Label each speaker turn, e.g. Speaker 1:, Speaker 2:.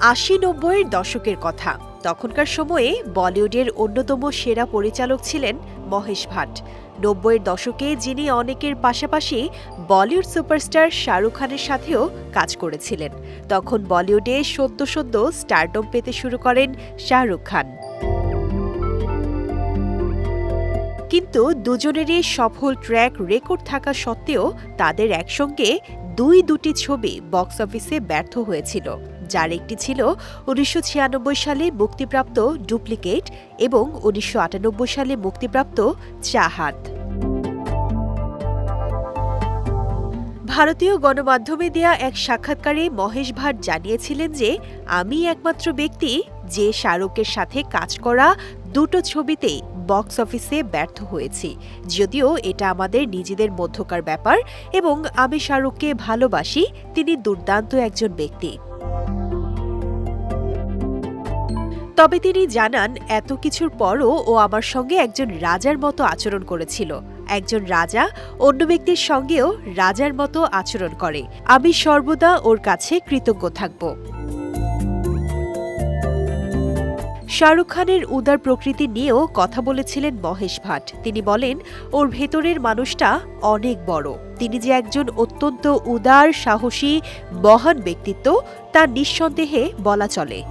Speaker 1: আশি নব্বইয়ের দশকের কথা। তখনকার সময়ে বলিউডের অন্যতম সেরা পরিচালক ছিলেন মহেশ ভাট। নব্বইয়ের দশকে যিনি অনেকের পাশাপাশি বলিউড সুপারস্টার শাহরুখ খানের সাথেও কাজ করেছিলেন। তখন বলিউডে সদ্য সদ্য স্টারডম পেতে শুরু করেন শাহরুখ খান। কিন্তু দুজনেরই সফল ট্র্যাক রেকর্ড থাকা সত্ত্বেও তাদের একসঙ্গে দুই দুটি ছবি বক্স অফিসে ব্যর্থ হয়েছিল, যার একটি ছিল উনিশশো ছিয়ানব্বই সালে মুক্তিপ্রাপ্ত ডুপ্লিকেট এবং উনিশশো আটানব্বই সালে মুক্তিপ্রাপ্ত চাহাত। ভারতীয় গণমাধ্যমে দেয়া এক সাক্ষাৎকারে মহেশ ভাট জানিয়েছিলেন যে, আমি একমাত্র ব্যক্তি যে শাহরুখের সাথে কাজ করা দুটো ছবিতেই বক্স অফিসে ব্যর্থ হয়েছি, যদিও এটা আমাদের নিজেদের মধ্যকার ব্যাপার এবং আমি শাহরুখকে ভালোবাসি, তিনি দুর্দান্ত একজন ব্যক্তি। তবে তিনি জানান, এত কিছুর পরও ও আমার সঙ্গে একজন রাজার মতো আচরণ করেছিল। একজন রাজা অন্য ব্যক্তির সঙ্গেও রাজার মতো আচরণ করে। আমি সর্বদা ওর কাছে কৃতজ্ঞ থাকব। শাহরুখ খানের উদার প্রকৃতি নিয়েও কথা বলেছিলেন মহেশ ভাট। তিনি বলেন, ওর ভেতরের মানুষটা অনেক বড়। তিনি যে একজন অত্যন্ত উদার, সাহসী, মহান ব্যক্তিত্ব, তা নিঃসন্দেহে বলা চলে।